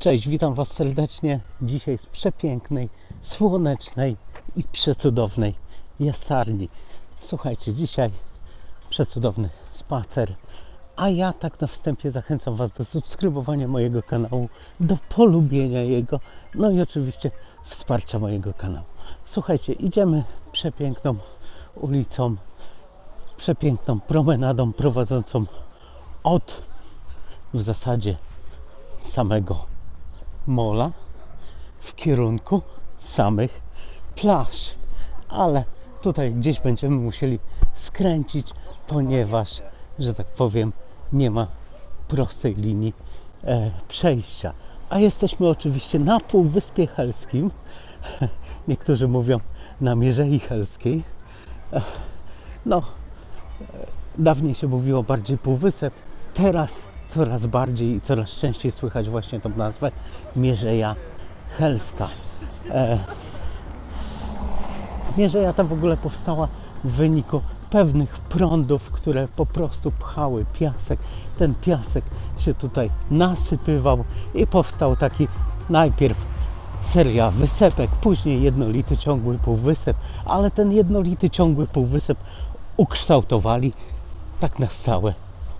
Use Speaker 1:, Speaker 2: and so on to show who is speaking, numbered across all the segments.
Speaker 1: Cześć, witam Was serdecznie. Dzisiaj z przepięknej, słonecznej i przecudownej jasarni. Słuchajcie, dzisiaj przecudowny spacer. A ja tak na wstępie zachęcam Was do subskrybowania mojego kanału, do polubienia jego, no i oczywiście wsparcia mojego kanału. Słuchajcie, idziemy przepiękną ulicą, przepiękną promenadą prowadzącą od w zasadzie samego mola w kierunku samych plaż. Ale tutaj gdzieś będziemy musieli skręcić, ponieważ, że tak powiem, nie ma prostej linii e, przejścia. A jesteśmy oczywiście na Półwyspie Helskim. Niektórzy mówią na Mierzei Helskiej. E, No, e, dawniej się mówiło bardziej Półwysep, teraz coraz bardziej i coraz częściej słychać właśnie tą nazwę Mierzeja Helska. E, Mierzeja ta w ogóle powstała w wyniku pewnych prądów, które po prostu pchały piasek. Ten piasek się tutaj nasypywał i powstał taki najpierw seria wysepek, później jednolity ciągły półwysep, ale ten jednolity ciągły półwysep ukształtowali tak na stałe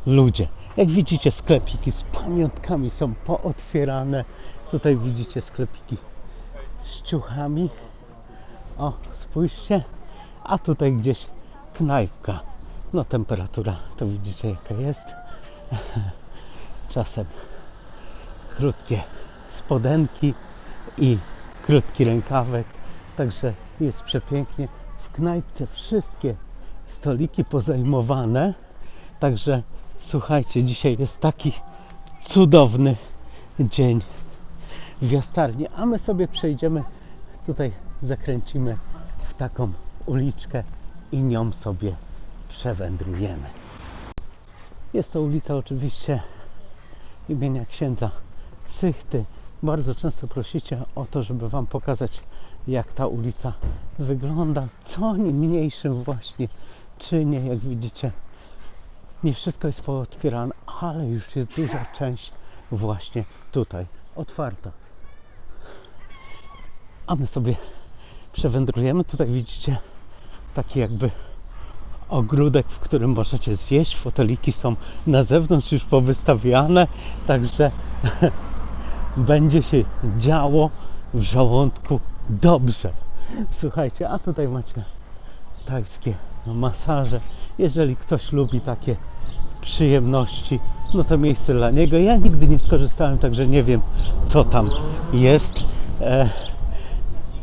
Speaker 1: ludzie. Jak widzicie, sklepiki z pamiątkami są pootwierane. Tutaj widzicie sklepiki z ciuchami. O, spójrzcie. A tutaj gdzieś knajpka. No, temperatura to widzicie, jaka jest. Czasem krótkie spodenki i krótki rękawek. Także jest przepięknie. W knajpce wszystkie stoliki pozajmowane. Także słuchajcie, dzisiaj jest taki cudowny dzień w Jastarni, a my sobie przejdziemy tutaj, zakręcimy w taką uliczkę i nią sobie przewędrujemy. Jest to ulica oczywiście imienia księdza Sychty. Bardzo często prosicie o to, żeby Wam pokazać, jak ta ulica wygląda, co niemniejszym właśnie czynie, jak widzicie. Nie wszystko jest pootwierane, ale już jest duża część właśnie tutaj otwarta. A my sobie przewędrujemy. Tutaj widzicie taki jakby ogródek, w którym możecie zjeść. Foteliki są na zewnątrz już powystawiane, także będzie się działo w żołądku dobrze. Słuchajcie, a tutaj macie tajskie masaże. Jeżeli ktoś lubi takie przyjemności, no to miejsce dla niego. Ja nigdy nie skorzystałem, także nie wiem, co tam jest. E,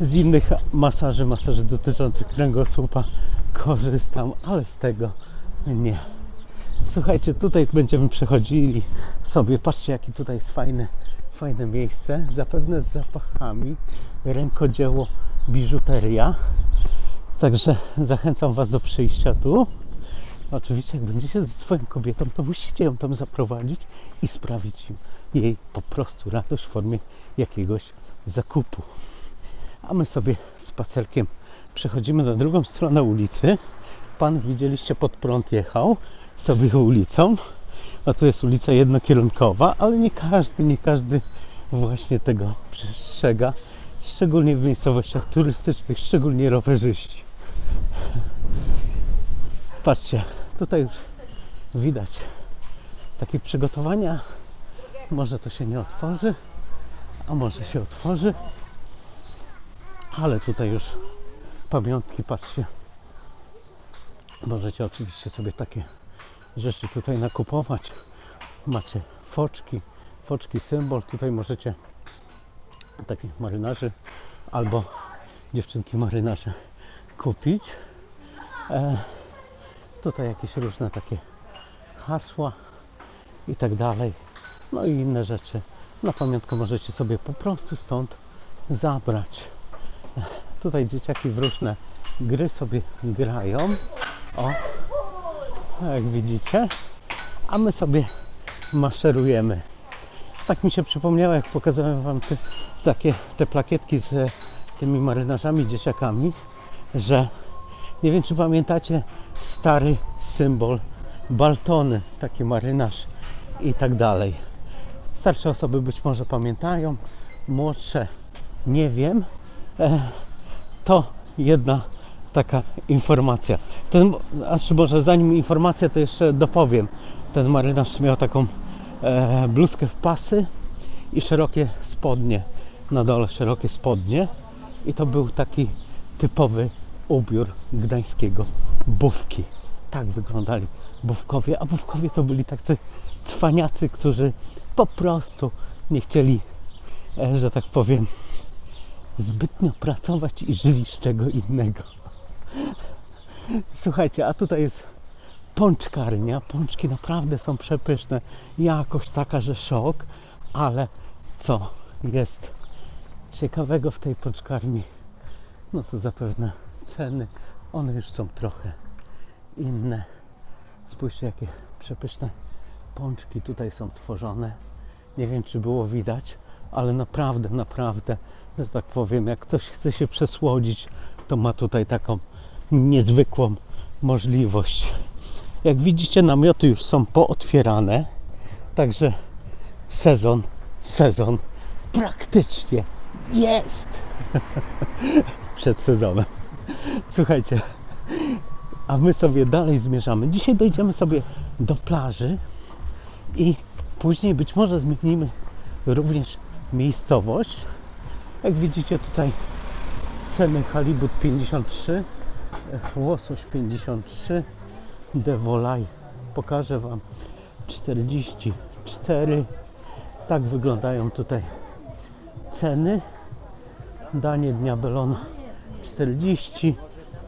Speaker 1: z innych masaży, masaży dotyczących kręgosłupa korzystam, ale z tego nie. Słuchajcie, tutaj będziemy przechodzili sobie. Patrzcie, jaki tutaj jest fajne, fajne miejsce. Zapewne z zapachami. Rękodzieło, biżuteria. Także zachęcam Was do przyjścia tu. Oczywiście, jak będziecie ze swoją kobietą, to musicie ją tam zaprowadzić i sprawić jej po prostu radość w formie jakiegoś zakupu. A my sobie spacerkiem przechodzimy na drugą stronę ulicy. Pan widzieliście pod prąd jechał sobie ulicą. A tu jest ulica jednokierunkowa, ale nie każdy, nie każdy właśnie tego przestrzega. Szczególnie w miejscowościach turystycznych, szczególnie rowerzyści. Patrzcie, tutaj już widać takie przygotowania. Może to się nie otworzy, a może się otworzy. Ale tutaj już pamiątki, patrzcie. Możecie oczywiście sobie takie rzeczy tutaj nakupować. Macie foczki, foczki symbol. Tutaj możecie takich marynarzy albo dziewczynki marynarze kupić. E, tutaj jakieś różne takie hasła i tak dalej. No i inne rzeczy. Na pamiątkę możecie sobie po prostu stąd zabrać. E, Tutaj dzieciaki w różne gry sobie grają. O, jak widzicie. A my sobie maszerujemy. Tak mi się przypomniało, jak pokazałem Wam te, takie, te plakietki z e, tymi marynarzami, dzieciakami, że nie wiem, czy pamiętacie stary symbol Baltony, taki marynarz i tak dalej. Starsze osoby być może pamiętają, młodsze nie wiem. E, to jedna taka informacja. Ten, a czy może zanim informacja, to jeszcze dopowiem. Ten marynarz miał taką e, bluzkę w pasy i szerokie spodnie. Na dole szerokie spodnie. I to był taki typowy ubiór gdańskiego bówki. Tak wyglądali bówkowie, a bówkowie to byli tacy cwaniacy, którzy po prostu nie chcieli, e, że tak powiem, zbytnio pracować i żyli z czego innego. Słuchajcie, a tutaj jest pączkarnia. Pączki naprawdę są przepyszne. Jakość taka, że szok, ale co jest ciekawego w tej pączkarni? No to zapewne ceny. One już są trochę inne. Spójrzcie, jakie przepyszne pączki tutaj są tworzone. Nie wiem, czy było widać, ale naprawdę, naprawdę, że tak powiem, jak ktoś chce się przesłodzić, to ma tutaj taką niezwykłą możliwość. Jak widzicie, namioty już są pootwierane, także sezon, sezon praktycznie jest przed sezonem. Słuchajcie, a my sobie dalej zmierzamy. Dzisiaj dojdziemy sobie do plaży i później być może zmienimy również miejscowość. Jak widzicie tutaj ceny halibut 53, łosoś 53, devolaj pokażę Wam 44. Tak wyglądają tutaj ceny. Danie dnia belon 40.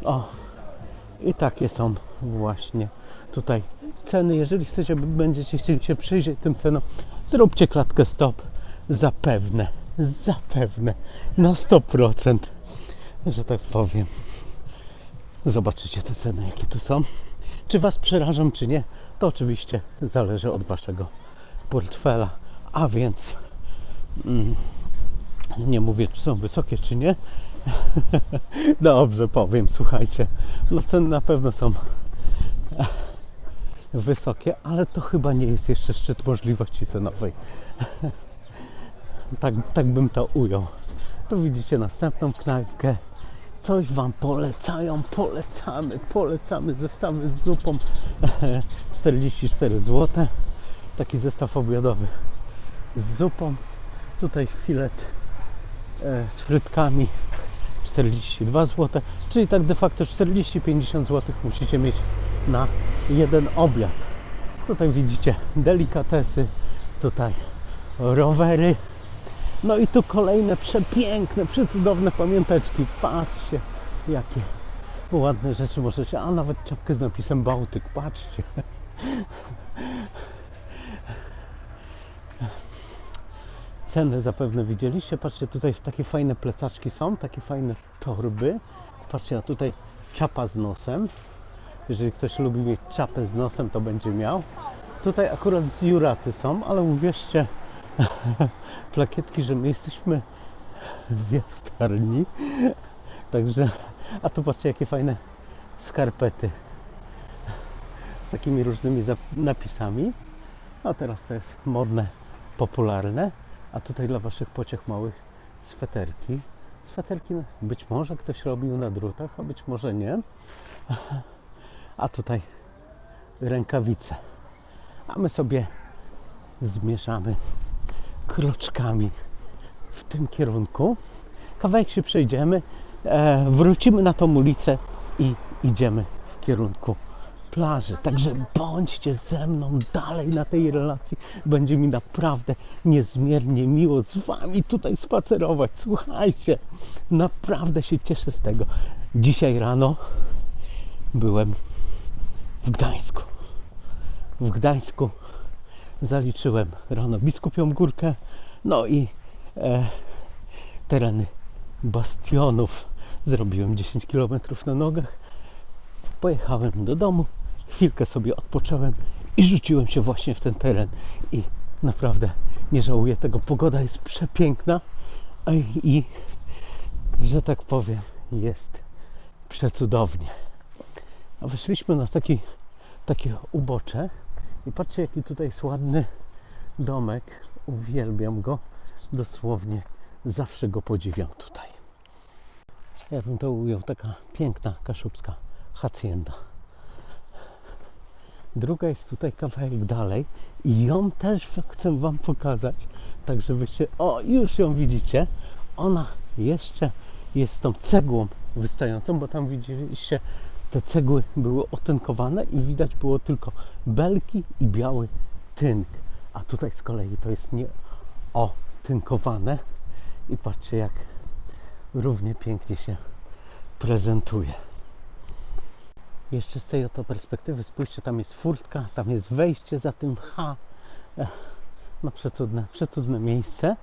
Speaker 1: O, i takie są właśnie tutaj ceny. Jeżeli chcecie, będziecie chcieli się przyjrzeć tym cenom, zróbcie klatkę stop. Zapewne, zapewne, na 100%, że tak powiem. Zobaczycie te ceny, jakie tu są. Czy Was przerażą, czy nie, to oczywiście zależy od Waszego portfela. A więc mm, nie mówię, czy są wysokie, czy nie. Dobrze powiem, słuchajcie. No ceny na pewno są wysokie, ale to chyba nie jest jeszcze szczyt możliwości cenowej. tak, tak bym to ujął. Tu widzicie następną knajpkę. Coś Wam polecają, polecamy, polecamy zestawy z zupą 44 zł. Taki zestaw obiadowy z zupą. Tutaj filet e, z frytkami 42 zł, czyli tak de facto 40-50 zł musicie mieć na jeden obiad. Tutaj widzicie delikatesy, tutaj rowery. No i tu kolejne przepiękne, przecudowne pamiąteczki. Patrzcie, jakie ładne rzeczy możecie. A nawet czapkę z napisem Bałtyk, patrzcie. Ceny zapewne widzieliście. Patrzcie, tutaj takie fajne plecaczki są, takie fajne torby. Patrzcie, a tutaj czapa z nosem. Jeżeli ktoś lubi mieć czapę z nosem, to będzie miał. Tutaj akurat z juraty są, ale uwierzcie, plakietki, że my jesteśmy w jastarni. Także, a tu patrzcie, jakie fajne skarpety z takimi różnymi napisami. A teraz to jest modne, popularne. A tutaj dla Waszych pociech małych sweterki. Sweterki być może ktoś robił na drutach, a być może nie. A tutaj rękawice. A my sobie zmieszamy kroczkami w tym kierunku. Kawałek się przejdziemy, e, wrócimy na tą ulicę i idziemy w kierunku plaży. Także bądźcie ze mną dalej na tej relacji. Będzie mi naprawdę niezmiernie miło z Wami tutaj spacerować. Słuchajcie, naprawdę się cieszę z tego. Dzisiaj rano byłem w Gdańsku. W Gdańsku zaliczyłem rano Biskupią Górkę, no i e, tereny bastionów. Zrobiłem 10 km na nogach. Pojechałem do domu, chwilkę sobie odpocząłem i rzuciłem się właśnie w ten teren. I naprawdę nie żałuję tego. Pogoda jest przepiękna i, że tak powiem, jest przecudownie. A wyszliśmy na taki, takie ubocze i patrzcie, jaki tutaj jest ładny domek Uwielbiam go. Dosłownie zawsze go podziwiam tutaj. Ja bym to ujął, taka piękna kaszubska hacienda. Druga jest tutaj kawałek dalej i ją też chcę Wam pokazać, tak żebyście, o już ją widzicie, ona jeszcze jest tą cegłą wystającą, bo tam widzieliście, te cegły były otynkowane i widać było tylko belki i biały tynk. A tutaj z kolei to jest nie otynkowane i patrzcie jak równie pięknie się prezentuje. Jeszcze z tej oto perspektywy spójrzcie, tam jest furtka, tam jest wejście za tym H. No przecudne, przecudne miejsce,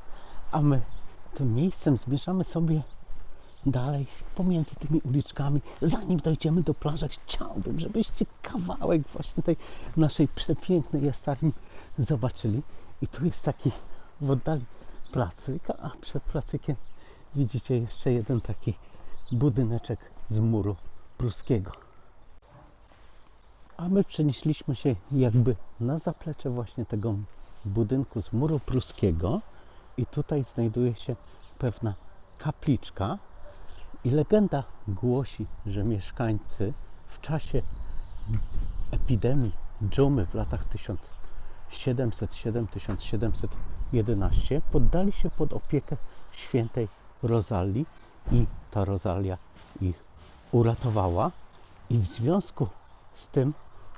Speaker 1: a my tym miejscem zmierzamy sobie dalej pomiędzy tymi uliczkami. Zanim dojdziemy do plaży, chciałbym, żebyście kawałek właśnie tej naszej przepięknej jastarni zobaczyli. I tu jest taki w oddali placyk, a przed placykiem widzicie jeszcze jeden taki budyneczek z muru pruskiego. A my przenieśliśmy się jakby na zaplecze właśnie tego budynku z muru pruskiego i tutaj znajduje się pewna kapliczka i legenda głosi, że mieszkańcy w czasie epidemii dżumy w latach 1707-1711 poddali się pod opiekę świętej Rozalii i ta Rozalia ich uratowała i w związku z tym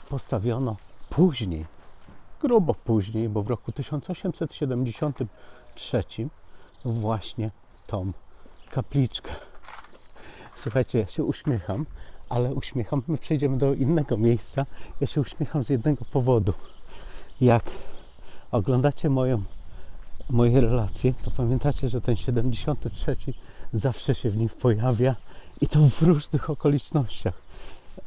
Speaker 1: postawiono później, grubo później, bo w roku 1873 właśnie tą kapliczkę. Słuchajcie, ja się uśmiecham, ale uśmiecham, my przejdziemy do innego miejsca. Ja się uśmiecham z jednego powodu. Jak oglądacie moją, moje relacje, to pamiętacie, że ten 73 zawsze się w nich pojawia i to w różnych okolicznościach.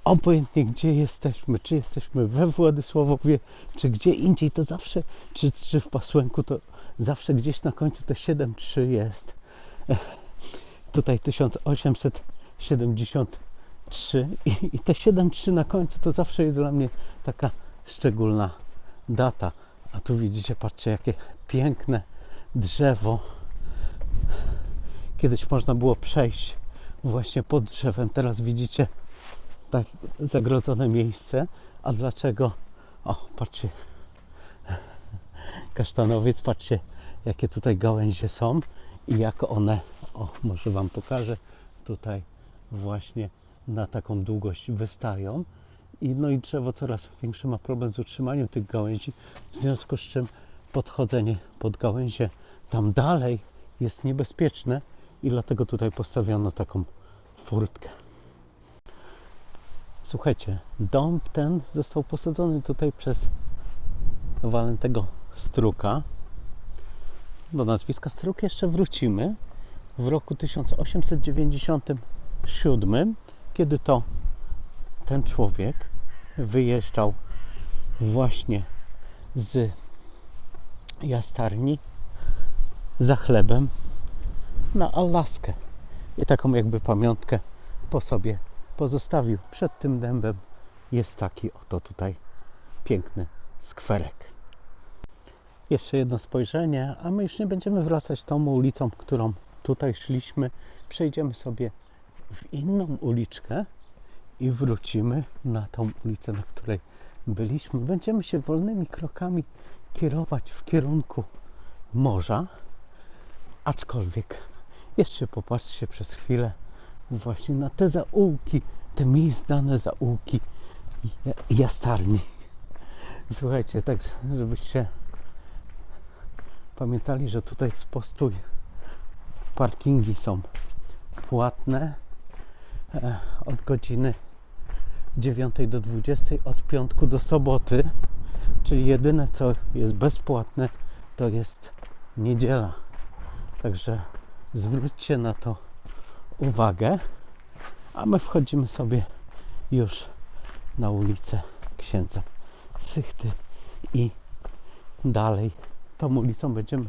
Speaker 1: Obojętnie gdzie jesteśmy, czy jesteśmy we Władysławowie, czy gdzie indziej, to zawsze, czy, czy w Pasłęku, to zawsze gdzieś na końcu to 7-3 jest. Tutaj 1873 i, i te 7-3 na końcu to zawsze jest dla mnie taka szczególna data. A tu widzicie, patrzcie, jakie piękne drzewo. Kiedyś można było przejść właśnie pod drzewem. Teraz widzicie tak zagrodzone miejsce. A dlaczego? O, patrzcie. Kasztanowiec, patrzcie, jakie tutaj gałęzie są i jak one, o, może Wam pokażę, tutaj właśnie na taką długość wystają. I, no i drzewo coraz większy ma problem z utrzymaniem tych gałęzi, w związku z czym podchodzenie pod gałęzie tam dalej jest niebezpieczne i dlatego tutaj postawiono taką furtkę. Słuchajcie, dom ten został posadzony tutaj przez Walentego Struka. Do nazwiska Struk jeszcze wrócimy w roku 1897, kiedy to ten człowiek wyjeżdżał właśnie z jastarni za chlebem na Alaskę i taką jakby pamiątkę po sobie pozostawił. Przed tym dębem jest taki oto tutaj piękny skwerek. Jeszcze jedno spojrzenie, a my już nie będziemy wracać tą ulicą, którą tutaj szliśmy. Przejdziemy sobie w inną uliczkę i wrócimy na tą ulicę, na której byliśmy. Będziemy się wolnymi krokami kierować w kierunku morza, aczkolwiek jeszcze popatrzcie przez chwilę właśnie na te zaułki, te mniej znane zaułki jastarni. Słuchajcie, tak żebyście pamiętali, że tutaj jest postój. Parkingi są płatne e, od godziny 9 do 20, od piątku do soboty, czyli jedyne co jest bezpłatne to jest niedziela. Także zwróćcie na to uwagę, a my wchodzimy sobie już na ulicę księdza Sychty i dalej tą ulicą będziemy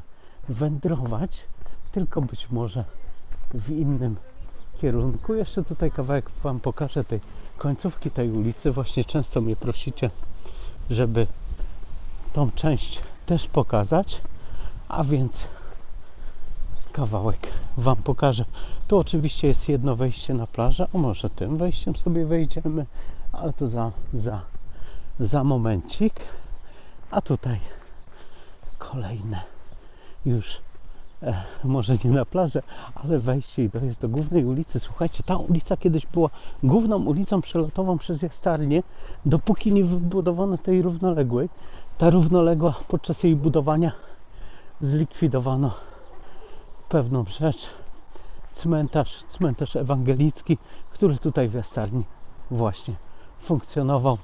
Speaker 1: wędrować, tylko być może w innym kierunku. Jeszcze tutaj kawałek Wam pokażę tej końcówki tej ulicy. Właśnie często mnie prosicie, żeby tą część też pokazać, A więc kawałek Wam pokażę. Tu oczywiście jest jedno wejście na plażę, a może tym wejściem sobie wejdziemy, ale to za, za, za momencik. A tutaj kolejne już e, może nie na plażę, ale wejście i dojazd do głównej ulicy. Słuchajcie, ta ulica kiedyś była główną ulicą przelotową przez Jastarnię, dopóki nie wybudowano tej równoległej. Ta równoległa podczas jej budowania zlikwidowano pewną rzecz. Cmentarz, cmentarz ewangelicki, który tutaj w Jastarni właśnie funkcjonował.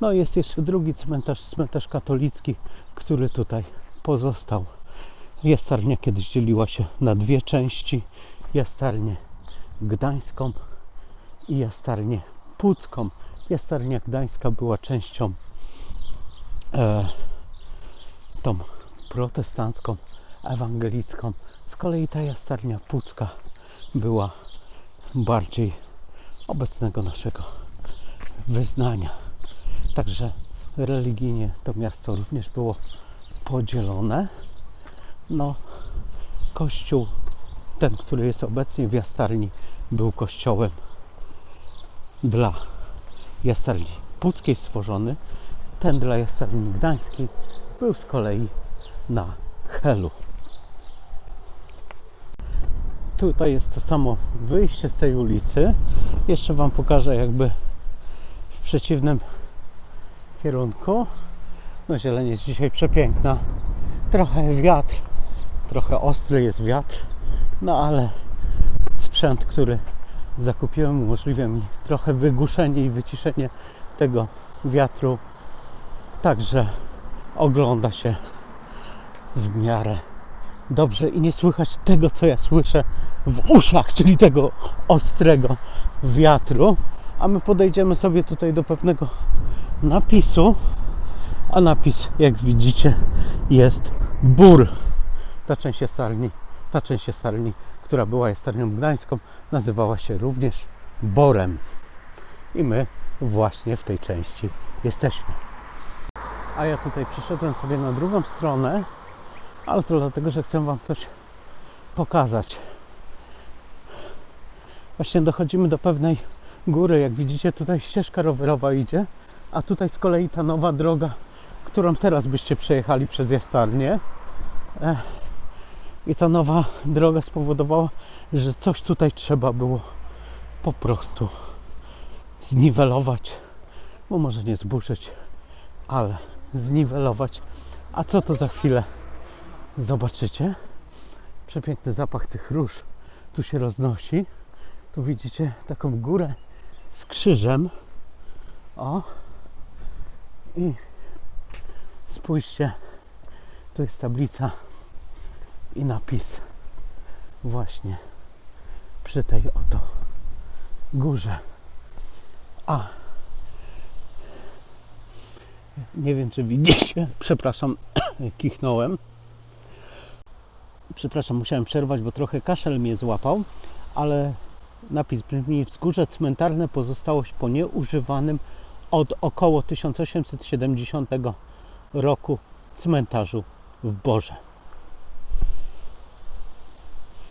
Speaker 1: No jest jeszcze drugi cmentarz, cmentarz katolicki, który tutaj pozostał. Jastarnia kiedyś dzieliła się na dwie części. Jastarnię gdańską i jastarnię pucką. Jastarnia gdańska była częścią e, tą protestancką, ewangelicką. Z kolei ta jastarnia pucka była bardziej obecnego naszego wyznania. Także religijnie to miasto również było podzielone. No, kościół, ten, który jest obecnie w Jastarni, był kościołem dla Jastarni Puckiej stworzony. Ten dla Jastarni Gdańskiej był z kolei na Helu. Tutaj jest to samo wyjście z tej ulicy. Jeszcze Wam pokażę jakby w przeciwnym kierunku. No zieleń jest dzisiaj przepiękna. Trochę wiatr, trochę ostry jest wiatr, no ale sprzęt, który zakupiłem umożliwia mi trochę wygłuszenie i wyciszenie tego wiatru. Także ogląda się w miarę dobrze i nie słychać tego, co ja słyszę w uszach, czyli tego ostrego wiatru. A my podejdziemy sobie tutaj do pewnego napisu, a napis, jak widzicie, jest Bór. Ta część jastarni, ta część jastarni, która była jastarnią gdańską, nazywała się również Borem. I my właśnie w tej części jesteśmy. A ja tutaj przeszedłem sobie na drugą stronę, ale to dlatego, że chcę Wam coś pokazać. Właśnie dochodzimy do pewnej góry. Jak widzicie, tutaj ścieżka rowerowa idzie, a tutaj z kolei ta nowa droga, którą teraz byście przejechali przez Jastarnię. I ta nowa droga spowodowała, że coś tutaj trzeba było po prostu zniwelować, bo może nie zburzyć, ale zniwelować. A co to za chwilę zobaczycie? Przepiękny zapach tych róż tu się roznosi. Tu widzicie taką górę z krzyżem. O. I spójrzcie, tu jest tablica i napis właśnie przy tej oto górze. A nie wiem, czy widzicie, przepraszam, kichnąłem. Przepraszam, musiałem przerwać, bo trochę kaszel mnie złapał, ale napis brzmi wzgórze cmentarne pozostałość po nieużywanym od około 1870 roku cmentarzu w Borze,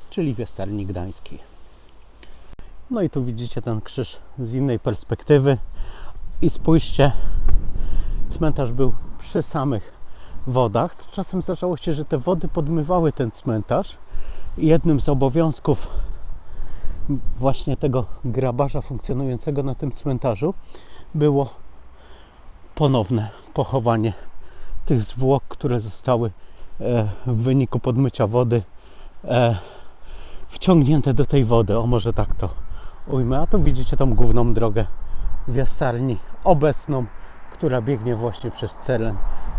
Speaker 1: czyli w Jastarni Gdańskiej. No i tu widzicie ten krzyż z innej perspektywy i spójrzcie, cmentarz był przy samych wodach. Czasem zdarzało się, że te wody podmywały ten cmentarz. Jednym z obowiązków właśnie tego grabarza funkcjonującego na tym cmentarzu było ponowne pochowanie tych zwłok, które zostały e, w wyniku podmycia wody e, wciągnięte do tej wody. O może tak to ujmę. A tu widzicie tą główną drogę w Jastarni obecną, która biegnie właśnie przez celen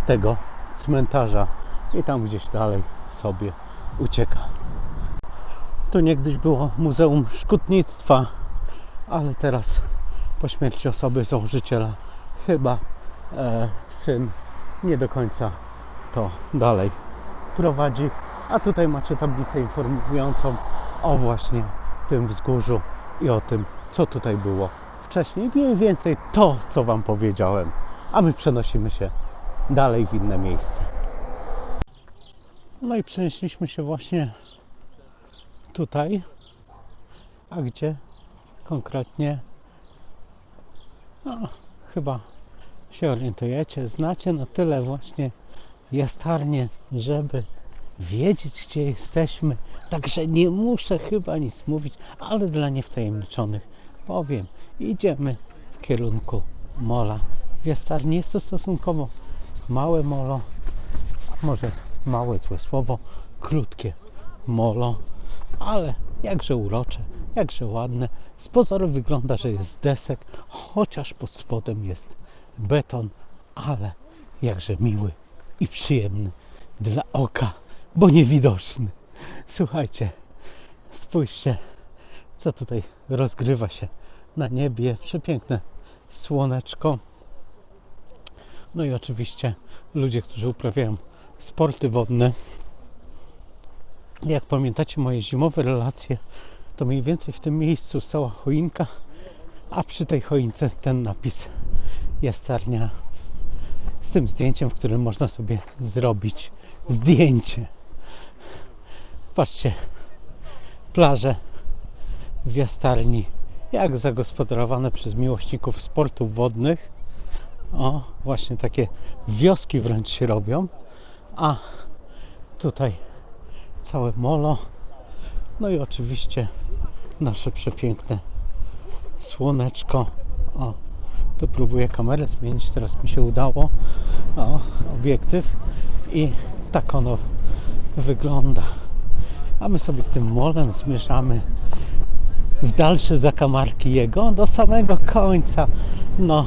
Speaker 1: tego cmentarza i tam gdzieś dalej sobie ucieka. Tu niegdyś było Muzeum Szkutnictwa, ale teraz po śmierci osoby założyciela chyba e, syn nie do końca to dalej prowadzi. A tutaj macie tablicę informującą o właśnie tym wzgórzu i o tym, co tutaj było wcześniej. Mniej więcej to, co Wam powiedziałem. A my przenosimy się dalej w inne miejsce. No i przenieśliśmy się właśnie tutaj, a gdzie konkretnie, no chyba się orientujecie, znacie na tyle właśnie jastarnie, żeby wiedzieć, gdzie jesteśmy. Także nie muszę chyba nic mówić, ale dla niewtajemniczonych powiem. Idziemy w kierunku mola. W jastarni jest to stosunkowo małe molo, może małe złe słowo, krótkie molo, ale jakże urocze, jakże ładne. Z pozoru wygląda, że jest desek, chociaż pod spodem jest beton, ale jakże miły i przyjemny dla oka, bo niewidoczny. Słuchajcie, spójrzcie, co tutaj rozgrywa się na niebie. Przepiękne słoneczko. No i oczywiście ludzie, którzy uprawiają sporty wodne. Jak pamiętacie moje zimowe relacje, to mniej więcej w tym miejscu stała choinka, a przy tej choince ten napis jastarnia z tym zdjęciem, w którym można sobie zrobić zdjęcie. Patrzcie, plaże w jastarni, jak zagospodarowane przez miłośników sportów wodnych. O, właśnie takie wioski wręcz się robią. A tutaj całe molo. No i oczywiście nasze przepiękne słoneczko. O, tu próbuję kamerę zmienić, teraz mi się udało. O, obiektyw i tak ono wygląda. A my sobie tym molem zmierzamy w dalsze zakamarki jego do samego końca. No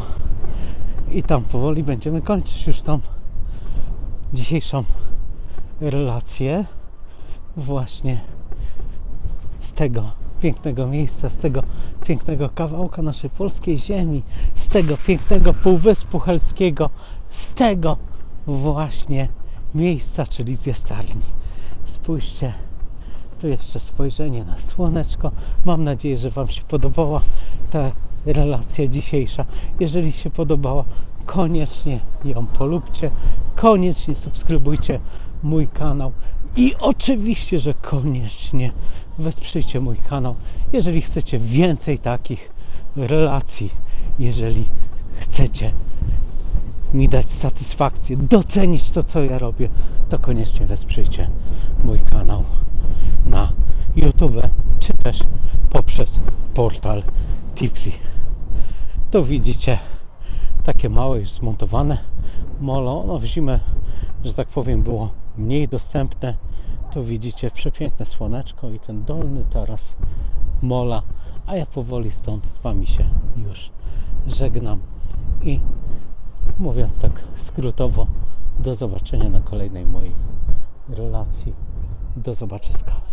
Speaker 1: i tam powoli będziemy kończyć już tą dzisiejszą relację właśnie z tego pięknego miejsca, z tego pięknego kawałka naszej polskiej ziemi, z tego pięknego półwyspu helskiego, z tego właśnie miejsca, czyli z jastarni. Spójrzcie, tu jeszcze spojrzenie na słoneczko. Mam nadzieję, że Wam się podobała ta relacja dzisiejsza. Jeżeli się podobała, koniecznie ją polubcie, koniecznie subskrybujcie mój kanał i oczywiście, że koniecznie wesprzyjcie mój kanał, jeżeli chcecie więcej takich relacji, jeżeli chcecie mi dać satysfakcję, docenić to, co ja robię, to koniecznie wesprzyjcie mój kanał na YouTube, czy też poprzez portal Tipli. Tu widzicie takie małe już zmontowane molo. No w zimę, że tak powiem, było mniej dostępne. Tu widzicie przepiękne słoneczko i ten dolny taras mola. A ja powoli stąd z Wami się już żegnam i mówiąc tak skrótowo, do zobaczenia na kolejnej mojej relacji. Do zobaczyska.